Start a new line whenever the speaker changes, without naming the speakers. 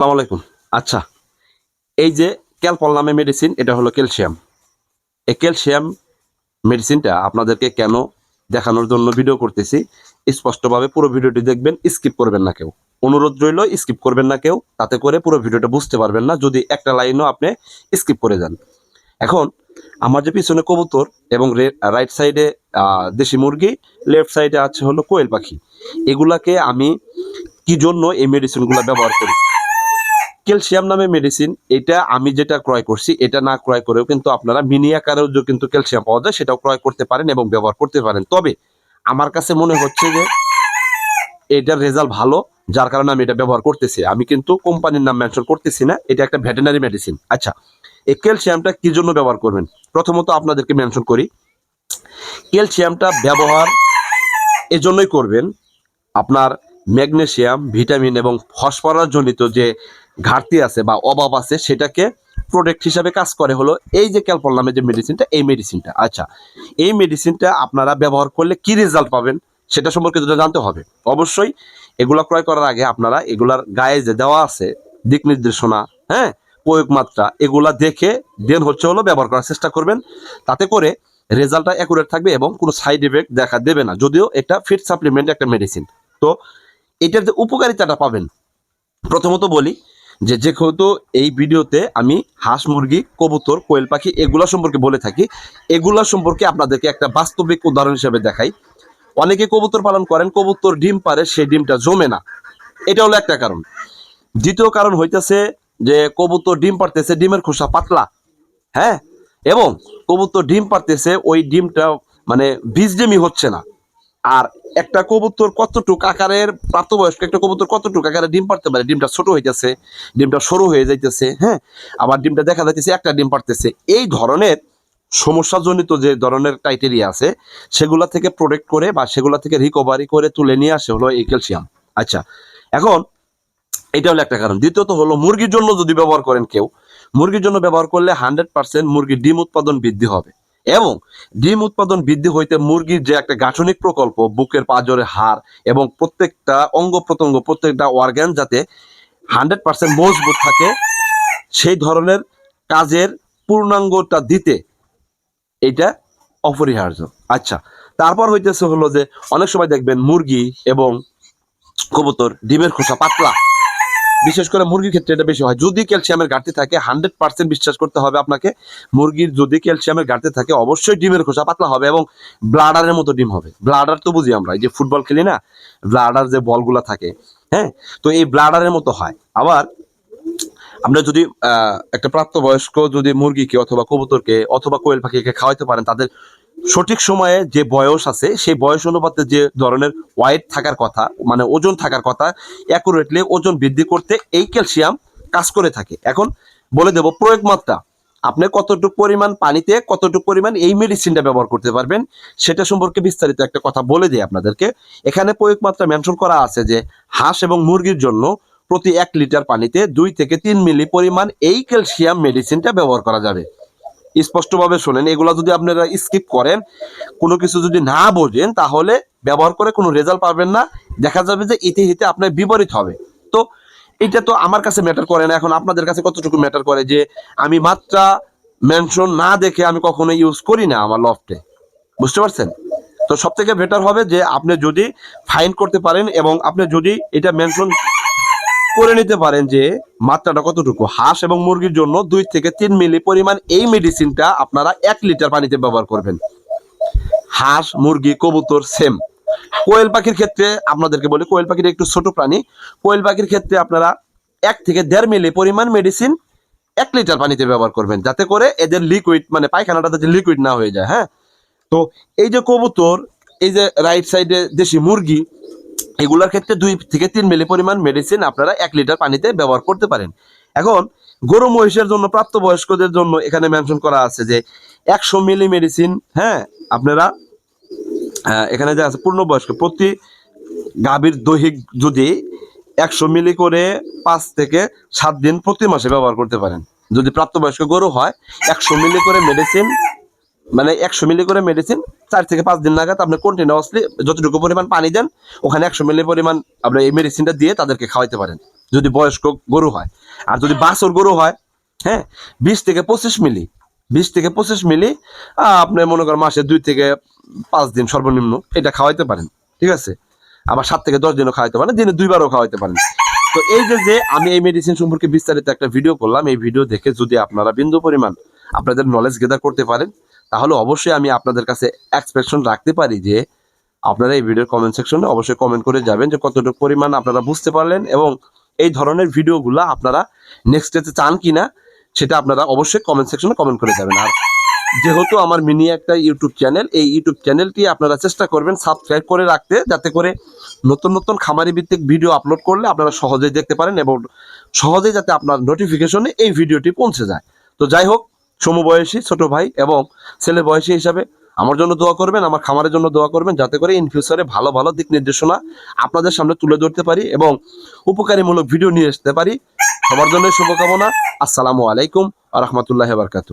আসসালামু আলাইকুম। আচ্ছা এই যে ক্যালপল নামে মেডিসিন এটা হলো ক্যালসিয়াম এই ক্যালসিয়াম মেডিসিনটা আপনাদেরকে কেন দেখানোর জন্য ভিডিও করতেছি, স্পষ্টভাবে পুরো ভিডিওটি দেখবেন স্কিপ করবেন না কেউ। অনুরোধ রইল স্কিপ করবেন না কেউ, তাতে করে পুরো ভিডিওটা বুঝতে পারবেন না, যদি একটা লাইনও আপনি স্কিপ করে যান। এখন, আমার যে পিছনে কবুতর এবং রাইট সাইডে দেশি মুরগি লেফট সাইডে আছে হলো কোয়েল পাখি। এগুলাকে আমি কি জন্য এই মেডিসিনগুলো ব্যবহার করি? ক্যালসিয়াম নামে মেডিসিন এটা আমি যেটা ক্রয় করছি, এটা না ক্রয় করেও কিন্তু আপনারা মিনি আকারেও যে কিন্তু ক্যালসিয়াম পাওয়া যায়, সেটাও ক্রয় করতে পারেন এবং ব্যবহার করতে পারেন। তবে আমার কাছে মনে হচ্ছে যে এটার রেজাল্ট ভালো, যার কারণে আমি এটা ব্যবহার করতেছি। আমি কিন্তু কোম্পানির নাম মেনশন করতেছি না, এটা একটা ভেটেনারি মেডিসিন আচ্ছা এই ক্যালসিয়ামটা কি জন্য ব্যবহার করবেন? প্রথমত আপনাদেরকে মেনশন করি। ক্যালসিয়ামটা ব্যবহার এজন্যই করবেন, আপনার ম্যাগনেসিয়াম ভিটামিন এবং ফসফরাস জনিত যে ঘাটতি আছে বা অভাব আছে, সেটাকে প্রোডাক্ট হিসাবে কাজ করে হলো এই যে ক্যালপল নামে যে মেডিসিনটা এই মেডিসিনটা আচ্ছা এই মেডিসিনটা আপনারা ব্যবহার করলে কি রেজাল্ট পাবেন সেটা সম্পর্কে যদি জানতে হবে। অবশ্যই এগুলা ক্রয় করার আগে আপনারা এগুলার গায়ে যে দেওয়া আছে দিক নির্দেশনা হ্যাঁ প্রয়োগ মাত্রা, এগুলা দেখে দেন হচ্ছে হলো ব্যবহার করার চেষ্টা করবেন। তাতে করে রেজাল্টটা অ্যাকুরেট থাকবে এবং কোনো সাইড এফেক্ট দেখা দেবে না। যদিও এটা ফিট সাপ্লিমেন্ট একটা মেডিসিন তো এটার যে উপকারিতাটা পাবেন। প্রথমত বলি যে, যেহেতু এই ভিডিওতে আমি হাঁস, মুরগি, কবুতর, কোয়েল পাখি এগুলা সম্পর্কে বলে থাকি, এগুলা সম্পর্কে আপনাদেরকে একটা বাস্তবিক উদাহরণ হিসেবে দেখাই। অনেকে কবুতর পালন করেন, কবুতর ডিম পারে, সেই ডিমটা জমে না। এটা হলো একটা কারণ। দ্বিতীয় কারণ হইতেছে যে, কবুতর ডিম পারতেছে, ডিমের খোসা পাতলা হ্যাঁ? এবং কবুতর ডিম পারতেছে, ওই ডিমটা মানে বীজ ডিমই হচ্ছে না। আর একটা কবুতর কতটুক আকারের, প্রাপ্তবয়স্ক একটা কবুতর কতটুক আকারে ডিম পারতে পারে? ডিমটা ছোট হইতেছে, ডিমটা সরু হয়ে যাইতেছে হ্যাঁ? আবার ডিমটা দেখা যাইতেছে একটা ডিম পারতেছে এই ধরনের সমস্যাজনিত যে ধরনের ক্রাইটেরিয়া আছে, সেগুলা থেকে প্রোটেক্ট করে বা সেগুলা থেকে রিকভারি করে তুলে নিয়ে আসে হলো এই ক্যালসিয়াম আচ্ছা এখন এটা হলো একটা কারণ। দ্বিতীয়ত হলো মুরগির জন্য যদি ব্যবহার করেন কেউ, মুরগির জন্য ব্যবহার করলে হান্ড্রেড পার্সেন্ট মুরগির ডিম উৎপাদন বৃদ্ধি হবে। এবং ডিম উৎপাদন বৃদ্ধি হইতে মুরগির যে একটা গাঠনিক প্রকল্প, বুকের পাজরের হাড় এবং প্রত্যেকটা অঙ্গ প্রত্যঙ্গ, প্রত্যেকটা অর্গান যাতে হান্ড্রেড পার্সেন্ট মজবুত থাকে, সেই ধরনের কাজের পূর্ণাঙ্গটা দিতে এটা অপরিহার্য। আচ্ছা তারপর হইতেছে হলো যে অনেক সময় দেখবেন মুরগি এবং কবুতর ডিমের খোসা পাতলা। বিশেষ করে মুরগির ক্ষেত্রে এটা বেশি হয়। যদি ক্যালসিয়ামের ঘাটতি থাকে, হান্ড্রেড পার্সেন্ট বিশ্বাস করতে হবে আপনাকে। মুরগির যদি ক্যালসিয়ামের ঘাটতি থাকে, অবশ্যই ডিমের খোসা পাতলা হবে এবং ব্লাডারের মতো ডিম হবে। ব্লাডার তো বুঝি আমরা, এই যে ফুটবল খেলি না, ব্লাডার যে বলগুলা থাকে হ্যাঁ? তো এই ব্লাডারের মতো হয়। আবার আমরা যদি একটা প্রাপ্তবয়স্ক যদি মুরগিকে অথবা কবুতরকে অথবা কোয়েল পাখিকে খাওয়াইতে পারেন, তাদের সঠিক সময়ে যে বয়স আছে, সেই বয়স অনুপাতে যে ধরনের ওয়াইট থাকার কথা মানে ওজন থাকার কথা অ্যাকুরেটলি ওজন বৃদ্ধি করতে এই ক্যালসিয়াম কাজ করে থাকে। এখন বলে দেব প্রয়োগ মাত্রা। আপনি কতটুকু পরিমাণ পানিতে, কতটুকু পরিমাণ এই মেডিসিনটা ব্যবহার করতে পারবেন, সেটা সম্পর্কে বিস্তারিত একটা কথা বলে দিই আপনাদেরকে। এখানে প্রয়োগ মাত্রা মেনশন করা আছে যে, হাঁস এবং মুরগির জন্য প্রতি এক লিটার পানিতে দুই থেকে তিন মিলি পরিমাণ এই ক্যালসিয়াম মেডিসিনটা ব্যবহার করা যাবে। স্পষ্টভাবে শোনেন, এগুলো যদি আপনারা স্কিপ করেন, কোনো কিছু যদি না বোঝেন, তাহলে ব্যবহার করে কোনো রেজাল্ট পাবেন না। দেখা যাবে যে ইতি হিতে আপনার বিপরীত হবে। তো এটা তো আমার কাছে ম্যাটার করে না। এখন আপনাদের কাছে কতটুকু ম্যাটার করে যে আমি মাত্রা মেনশন না দেখে আমি কখনো ইউজ করি না আমার লফটে বুঝতে পারছেন? তো সব থেকে বেটার হবে যে আপনি যদি ফাইন করতে পারেন এবং আপনি যদি এটা মেনশন করে নিতে পারেন যে মাত্রাটা কতটুকু? হাঁস এবং মুরগির জন্য দুই থেকে তিন মিলি পরিমাণ এই মেডিসিনটা আপনারা এক লিটার পানিতে ব্যবহার করবেন। হাঁস, মুরগি, কবুতর, সেম। কোয়েল পাখির ক্ষেত্রে আপনাদেরকে বলি, কোয়েল পাখির একটু ছোট প্রাণী। কোয়েল পাখির ক্ষেত্রে আপনারা এক থেকে দেড় মিলি পরিমাণ মেডিসিন এক লিটার পানিতে ব্যবহার করবেন, যাতে করে এদের লিকুইড মানে পায়খানাটা যাতে লিকুইড না হয়ে যায় হ্যাঁ? তো এই যে কবুতর, এই যে রাইট সাইডে দেশি মুরগি এগুলোর ক্ষেত্রে দুই থেকে তিন মিলি পরিমাণ মেডিসিন আপনারা এক লিটার পানিতে ব্যবহার করতে পারেন। এখন, গরু মহিষের জন্য, প্রাপ্তবয়স্কদের জন্য এখানে মেনশন করা আছে যে, একশো মিলি মেডিসিন হ্যাঁ আপনারা এখানে যে আছে, পূর্ণবয়স্ক, প্রতি গাভীর দৈহিক যদি একশো মিলি করে পাঁচ থেকে সাত দিন প্রতি মাসে ব্যবহার করতে পারেন। যদি প্রাপ্তবয়স্ক গরু হয়, একশো মিলি করে মেডিসিন মানে একশো মিলি করে মেডিসিন চার থেকে পাঁচ দিন নাগাদ আপনি কন্টিনিউয়াসলি যতটুকু পরিমাণ পানি দেন, ওখানে একশো মিলি পরিমাণ আপনি এই মেডিসিনটা দিয়ে তাদেরকে খাওয়াইতে পারেন, যদি বয়স্ক গরু হয়। আর যদি বাছর গরু হয় হ্যাঁ বিশ থেকে পঁচিশ মিলি, বিশ থেকে পঁচিশ মিলি আপনি মনে করেন মাসে দুই থেকে পাঁচ দিন সর্বনিম্ন এটা খাওয়াইতে পারেন, ঠিক আছে? আবার সাত থেকে দশ দিনও খাওয়াইতে পারেন, দিনে দুইবারও খাওয়াইতে পারেন। তো এই যে যে আমি এই মেডিসিন সম্পর্কে বিস্তারিত একটা ভিডিও করলাম, এই ভিডিও দেখে যদি আপনারা বিন্দু পরিমাণ আপনাদের নলেজ গেদার করতে পারেন তাহলে অবশ্যই আমি আপনাদের কাছে এক্সপেকশন রাখতে পারি যে আপনারা এই ভিডিওর কমেন্ট সেকশনে অবশ্যই কমেন্ট করে যাবেন যে কতটুকু পরিমাণ আপনারা বুঝতে পারলেন এবং এই ধরনের ভিডিওগুলো আপনারা নেক্সট ডেতে চান কিনা, সেটা আপনারা অবশ্যই কমেন্ট সেকশনে কমেন্ট করে যাবেন। আর যেহেতু আমার মিনি একটা ইউটিউব চ্যানেল এই ইউটিউব চ্যানেলটি আপনারা চেষ্টা করবেন সাবস্ক্রাইব করে রাখতে, যাতে করে নতুন নতুন খামারি ভিত্তিক ভিডিও আপলোড করলে আপনারা সহজেই দেখতে পারেন এবং সহজেই যাতে আপনার নোটিফিকেশনে এই ভিডিওটি পৌঁছে যায়। তো যাই হোক সমবয়সী ছোট ভাই এবং ছেলে বয়সী হিসাবে আমার জন্য দোয়া করবেন, আমার খামারের জন্য দোয়া করবেন যাতে করে ইন ফিউচারে ভালো ভালো দিক নির্দেশনা আপনাদের সামনে তুলে ধরতে পারি এবং উপকারীমূলক ভিডিও নিয়ে আসতে পারি। সবার জন্য শুভকামনা। আসসালামু আলাইকুম আ রহমতুল্লাহ বারকাতু